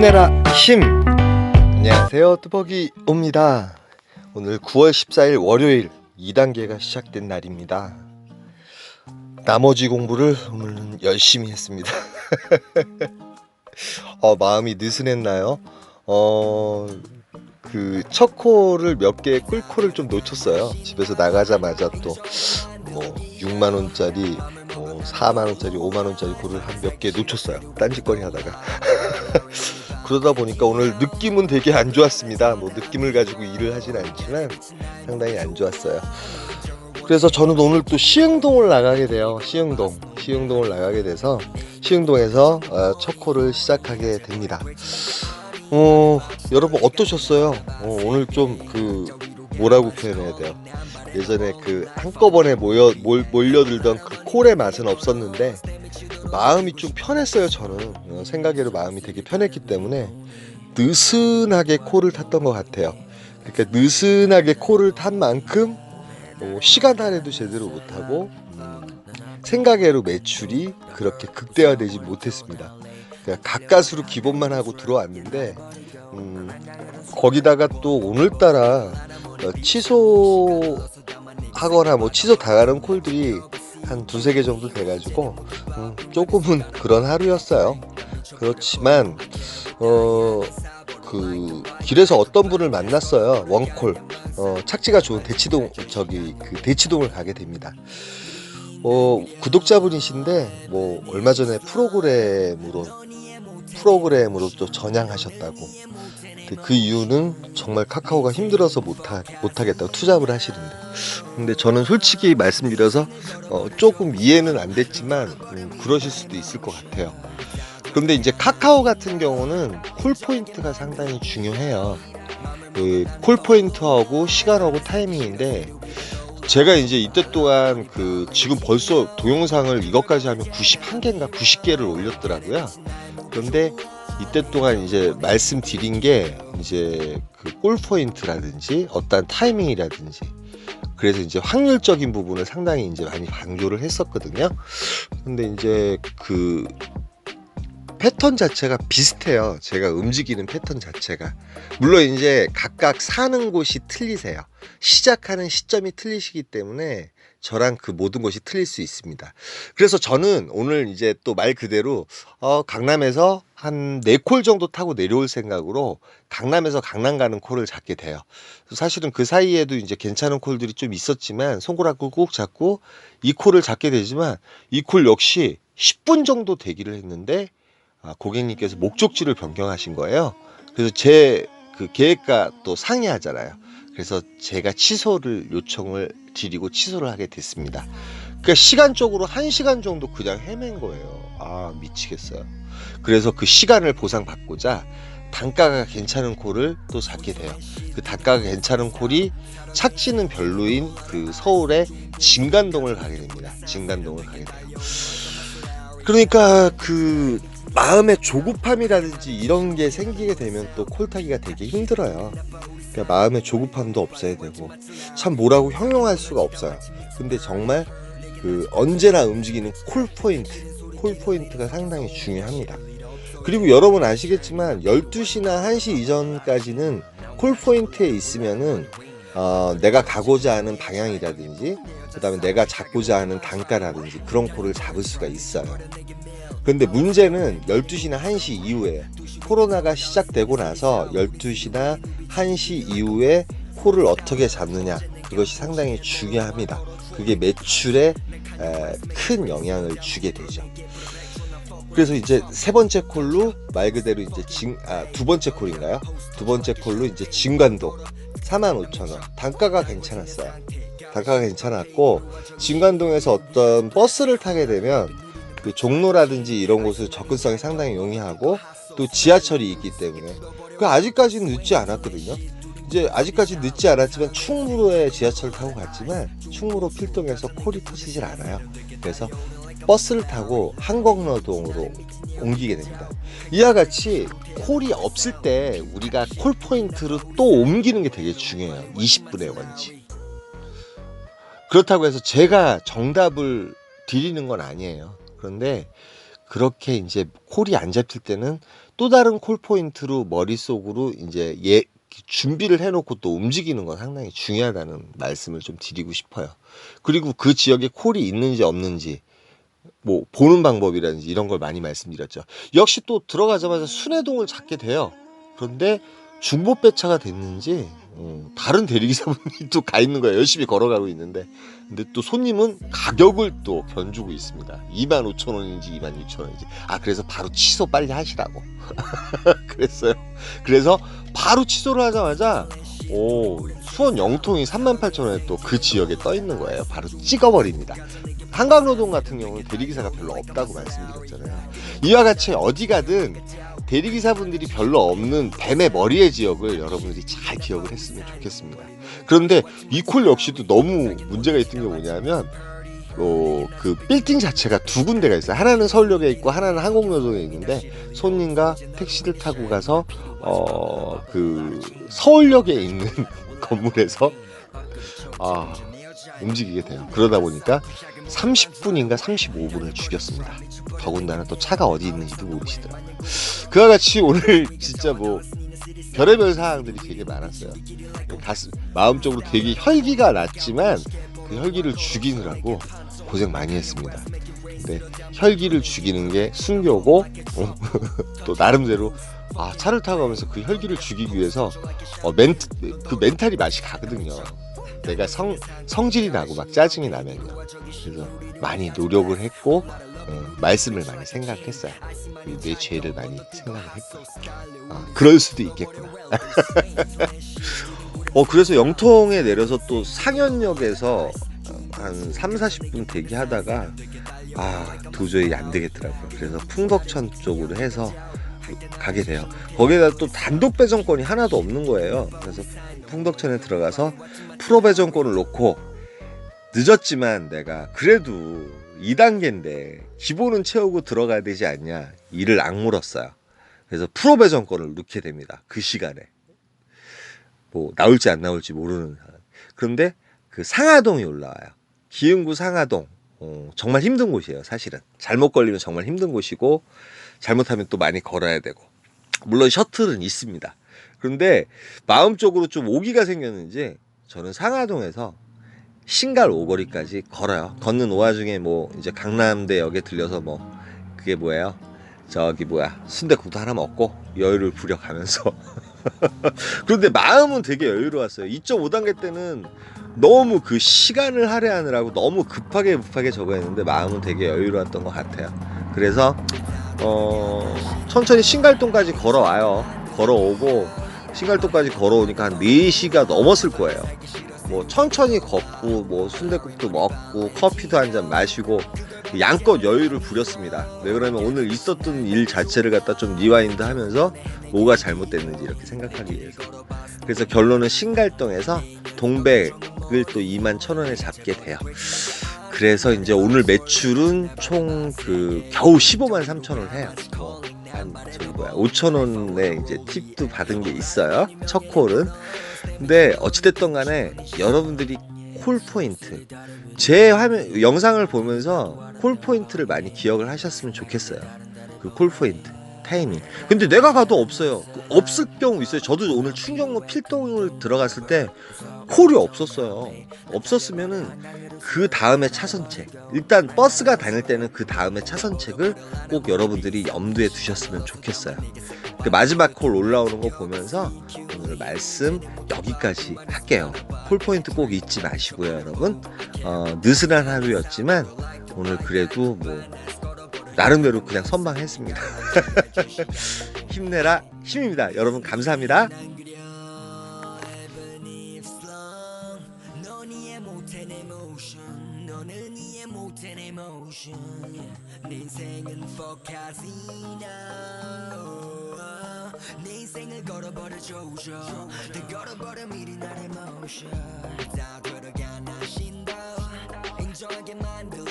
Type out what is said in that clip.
힘내라 힘. 안녕하세요 뚜벅이 옵니다. 오늘 9월 14일 월요일 2단계가 시작된 날입니다. 나머지 공부를 오늘은 열심히 했습니다. 어, 마음이 느슨했나요? 어... 그 첫 코를 몇개 꿀코를 좀 놓쳤어요. 집에서 나가자마자 또 뭐 6만 원짜리 뭐 4만 원짜리 5만 원짜리 코를 한 몇 개 놓쳤어요. 딴짓거리 하다가 그러다 보니까 오늘 느낌은 되게 안 좋았습니다. 뭐 느낌을 가지고 일을 하진 않지만 상당히 안 좋았어요. 그래서 저는 오늘 또 시흥동을 나가게 돼요. 시흥동. 시흥동을 나가게 돼서 시흥동에서 어, 첫 코를 시작하게 됩니다. 어, 여러분 어떠셨어요? 어, 오늘 좀 그 뭐라고 표현해야 돼요? 예전에 그 한꺼번에 모여 몰, 몰려들던 그 콜의 맛은 없었는데 마음이 좀 편했어요 저는. 어, 생각외로 마음이 되게 편했기 때문에 느슨하게 코를 탔던 것 같아요. 그러니까 느슨하게 코를 탄 만큼 어, 시간 할애도 제대로 못하고 음, 생각외로 매출이 그렇게 극대화되지 못했습니다. 그러니까 가까스로 기본만 하고 들어왔는데 음, 거기다가 또 오늘따라 어, 취소하거나 뭐 취소 당하는 콜들이 한 두세 개 정도 돼가지고 음, 조금은 그런 하루였어요. 그렇지만 어 그 길에서 어떤 분을 만났어요. 원콜 어, 착지가 좋은 대치동 저기 그 대치동을 가게 됩니다. 어 구독자분이신데 뭐 얼마 전에 프로그램으로 프로그램으로 또 전향하셨다고. 근데 그 이유는 정말 카카오가 힘들어서 못하, 못하겠다고 투잡을 하시는데. 근데 저는 솔직히 말씀드려서 어, 조금 이해는 안 됐지만 음, 그러실 수도 있을 것 같아요. 그런데 이제 카카오 같은 경우는 콜 포인트가 상당히 중요해요. 그 콜 포인트하고 시간하고 타이밍인데 제가 이제 이때 동안 그 지금 벌써 동영상을 이것까지 하면 91개인가 90개를 올렸더라고요. 그런데 이때 동안 이제 말씀드린 게 이제 그 골 포인트라든지 어떤 타이밍이라든지 그래서 이제 확률적인 부분을 상당히 이제 많이 강조를 했었거든요. 근데 이제 그 패턴 자체가 비슷해요. 제가 움직이는 패턴 자체가. 물론 이제 각각 사는 곳이 틀리세요. 시작하는 시점이 틀리시기 때문에 저랑 그 모든 것이 틀릴 수 있습니다. 그래서 저는 오늘 이제 또 말 그대로 어, 강남에서 한 네 콜 정도 타고 내려올 생각으로 강남에서 강남 가는 콜을 잡게 돼요. 사실은 그 사이에도 이제 괜찮은 콜들이 좀 있었지만 손가락을 꾹 잡고 이 콜을 잡게 되지만 이 콜 역시 10분 정도 대기를 했는데 아, 고객님께서 목적지를 변경하신 거예요. 그래서 제 그 계획과 또 상의하잖아요. 그래서 제가 취소를 요청을 드리고 취소를 하게 됐습니다. 그러니까 시간적으로 한 시간 정도 그냥 헤맨 거예요. 아 미치겠어요. 그래서 그 시간을 보상받고자 단가가 괜찮은 콜을 또 잡게 돼요. 그 단가가 괜찮은 콜이 착지는 별로인 그 서울의 진간동을 가게 됩니다. 진간동을 가게 돼요. 그러니까 그 마음의 조급함이라든지 이런 게 생기게 되면 또 콜타기가 되게 힘들어요. 그러니까 마음의 조급함도 없어야 되고 참 뭐라고 형용할 수가 없어요. 근데 정말 그 언제나 움직이는 콜 포인트, 콜 포인트가 상당히 중요합니다. 그리고 여러분 아시겠지만 12시나 1시 이전까지는 콜 포인트에 있으면은 어, 내가 가고자 하는 방향이라든지 그다음에 내가 잡고자 하는 단가라든지 그런 콜을 잡을 수가 있어요. 근데 문제는 12시나 1시 이후에 코로나가 시작되고 나서 12시나 1시 이후에 콜을 어떻게 잡느냐 이것이 상당히 중요합니다. 그게 매출에 에, 큰 영향을 주게 되죠. 그래서 이제 세 번째 콜로 말 그대로 이제 진, 아, 두 번째 콜인가요? 두 번째 콜로 이제 진관도 45,000원. 단가가 괜찮았어요. 단가가 괜찮았고 진관동에서 어떤 버스를 타게 되면 그 종로라든지 이런 곳을 접근성이 상당히 용이하고 또 지하철이 있기 때문에 그 아직까지는 늦지 않았거든요. 이제 아직까지 늦지 않았지만 충무로에 지하철 타고 갔지만 충무로 필동에서 콜이 터지질 않아요. 그래서 버스를 타고 한곡로동으로 옮기게 됩니다. 이와 같이 콜이 없을 때 우리가 콜 포인트로 또 옮기는 게 되게 중요해요. 20분의 원칙. 그렇다고 해서 제가 정답을 드리는 건 아니에요. 그런데 그렇게 이제 콜이 안 잡힐 때는 또 다른 콜 포인트로 머릿속으로 이제 예 준비를 해놓고 또 움직이는 건 상당히 중요하다는 말씀을 좀 드리고 싶어요. 그리고 그 지역에 콜이 있는지 없는지 뭐 보는 방법이라든지 이런 걸 많이 말씀드렸죠. 역시 또 들어가자마자 순회동을 찾게 돼요. 그런데 중복 배차가 됐는지 어, 다른 대리기사분이 또 가 있는 거예요. 열심히 걸어가고 있는데 근데 또 손님은 가격을 또 변주고 있습니다. 2만 5천 원인지 2만 6천 원인지 아 그래서 바로 취소 빨리 하시라고 그랬어요. 그래서 바로 취소를 하자마자 오 수원 영통이 3만 8천 원에 또 그 지역에 떠 있는 거예요. 바로 찍어버립니다. 한강로동 같은 경우는 대리기사가 별로 없다고 말씀드렸잖아요. 이와 같이 어디 가든 대리기사분들이 별로 없는 뱀의 머리의 지역을 여러분들이 잘 기억을 했으면 좋겠습니다. 그런데 이 콜 역시도 너무 문제가 있던 게 뭐냐면 어, 그 빌딩 자체가 두 군데가 있어요. 하나는 서울역에 있고 하나는 항공노동에 있는데 손님과 택시를 타고 가서 어, 그 서울역에 있는 건물에서 아, 움직이게 돼요. 그러다 보니까 30분인가 35분을 죽였습니다. 더군다나 또 차가 어디 있는지도 모르시더라고요. 그와 같이 오늘 진짜 뭐 별의별 사항들이 되게 많았어요. 가슴, 마음적으로 되게 혈기가 났지만 그 혈기를 죽이느라고 고생 많이 했습니다. 근데 혈기를 죽이는 게 순교고 어, 또 나름대로 아, 차를 타고 가면서 그 혈기를 죽이기 위해서 어, 멘트, 그 멘탈이 맛이 가거든요. 내가 성, 성질이 나고 막 짜증이 나면요. 그래서 많이 노력을 했고 어, 말씀을 많이 생각했어요. 내 죄를 많이 생각을 했고 아, 그럴 수도 있겠구나. 어 그래서 영통에 내려서 또 상현역에서 한 3, 40분 대기하다가 아 도저히 안 되겠더라고요. 그래서 풍덕천 쪽으로 해서 가게 돼요. 거기에다 또 단독 배정권이 하나도 없는 거예요. 그래서 풍덕천에 들어가서 프로 배정권을 놓고 늦었지만 내가 그래도 2단계인데 기본은 채우고 들어가야 되지 않냐 이를 악물었어요. 그래서 프로 배정권을 넣게 됩니다. 그 시간에 뭐 나올지 안 나올지 모르는. 그런데 그 상하동이 올라와요. 기흥구 상하동 어, 정말 힘든 곳이에요. 사실은 잘못 걸리면 정말 힘든 곳이고 잘못하면 또 많이 걸어야 되고 물론 셔틀은 있습니다. 그런데 마음적으로 좀 오기가 생겼는지 저는 상하동에서 신갈 오거리까지 걸어요. 걷는 오화 중에 뭐 이제 강남대역에 들려서 뭐 그게 뭐예요? 저기 뭐야 순대국도 하나 먹고 여유를 부려가면서 그런데 마음은 되게 여유로웠어요. 2.5단계 때는 너무 그 시간을 할애하느라고 너무 급하게 급하게 저거 했는데 마음은 되게 여유로웠던 것 같아요. 그래서 어 천천히 신갈동까지 걸어와요. 걸어오고 신갈동까지 걸어오니까 한 4시가 넘었을 거예요. 뭐 천천히 걷고 뭐 순대국도 먹고 커피도 한 잔 마시고 양껏 여유를 부렸습니다. 왜 그러면 오늘 있었던 일 자체를 갖다 좀 리와인드 하면서 뭐가 잘못됐는지 이렇게 생각하기 위해서. 그래서 결론은 신갈동에서 동백을 또 2만 천 원에 잡게 돼요. 그래서 이제 오늘 매출은 총 그 겨우 15만 3천 원 해요. 뭐, 한 저기 뭐야 5천 원에 이제 팁도 받은 게 있어요. 첫 콜은. 근데 어찌됐든 간에 여러분들이 콜 포인트 제 화면 영상을 보면서 콜 포인트를 많이 기억을 하셨으면 좋겠어요. 그 콜 포인트 타이밍. 근데 내가 가도 없어요. 그 없을 경우 있어요. 저도 오늘 충정로 필동을 들어갔을 때 콜이 없었어요. 없었으면은 그 다음에 차선책. 일단 버스가 다닐 때는 그 다음에 차선책을 꼭 여러분들이 염두에 두셨으면 좋겠어요. 그 마지막 콜 올라오는 거 보면서 오늘 말씀 여기까지 할게요. 콜 포인트 꼭 잊지 마시고요, 여러분. 어, 느슨한 하루였지만 오늘 그래도 뭐 나름대로 그냥 선방했습니다. 힘내라 힘입니다. 여러분 감사합니다. 내 모션 너는 이해 내 모션 내 인생은 포카시나. 내 인생을 걸어버려 조져 다 걸어버려 미리 나의 모션 다 들어가 나 신도 인정하게 만들어